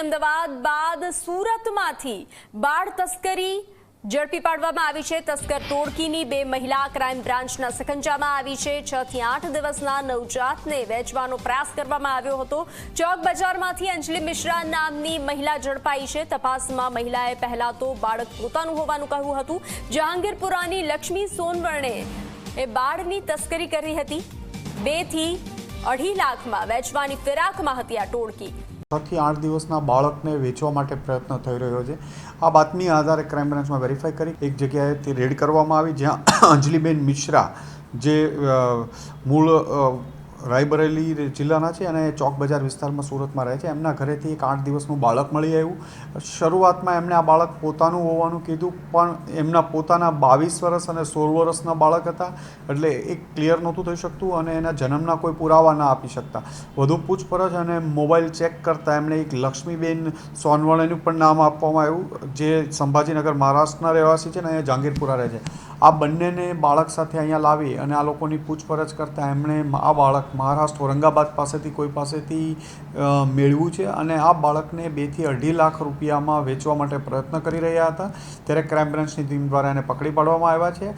અમદાવાદ બાદ સુરતમાંથી બાળ તસ્કરી ઝડપી પાડવામાં આવી છે. તસ્કર ટોળકીની બે મહિલા ક્રાઇમ બ્રાન્ચના સખંજામાં આવી છે. છ થી આઠ દિવસના નવજાતને વેચવાનો પ્રયાસ કરવામાં આવ્યો હતો. ચોક બજારમાંથી અંજલિ મિશ્રા નામની મહિલા ઝડપાઈ છે. તપાસમાં મહિલાએ પહેલા તો બાળક પોતાનું હોવાનું કહ્યું હતું. જહાંગીરપુરાની લક્ષ્મી સોનવર્ણે એ બાળની તસ્કરી કરી હતી. બેથી અઢી લાખમાં વેચવાની ફિરાકમાં હતી આ ટોળકી. છ થી આઠ દિવસના બાળકને વેચવા માટે પ્રયત્ન થઈ રહ્યો છે. આ બાતમી આધારે ક્રાઇમ બ્રાન્ચમાં વેરીફાઈ કરી એક જગ્યાએ તે રેડ કરવામાં આવી, જ્યાં અંજલિબેન મિશ્રા જે મૂળ રાયબરેલી જિલ્લાના છે અને ચોક બજાર વિસ્તારમાં સુરતમાં રહે છે. એમના ઘરેથી એક આઠ દિવસનું બાળક મળી આવ્યું. શરૂઆતમાં એમણે આ બાળક પોતાનું હોવાનું કીધું, પણ એમના પોતાના બાવીસ વર્ષ અને સોળ વર્ષના બાળક હતા, એટલે એ ક્લિયર નહોતું થઈ શકતું અને એના જન્મના કોઈ પુરાવા ના આપી શકતા. વધુ પૂછપરછ અને મોબાઈલ ચેક કરતાં એમણે એક લક્ષ્મીબેન સોનવણેનું પણ નામ આપવામાં આવ્યું, જે સંભાજીનગર મહારાષ્ટ્રના રહેવાસી છે ને અહીંયા જહાંગીરપુરા રહે છે. આ બંનેને બાળક સાથે અહીંયા લાવી અને આ લોકોની પૂછપરછ કરતાં એમણે આ બાળક મહારાષ્ટ્ર ઔરંગાબાદ પાસેથી કોઈ પાસેથી મેળવ્યું છે અને આ બાળકને બેથી અઢી લાખ રૂપિયામાં વેચવા માટે પ્રયત્ન કરી રહ્યા હતા. ત્યારે ક્રાઇમ બ્રાન્ચની ટીમ દ્વારા એને પકડી પાડવામાં આવ્યા છે.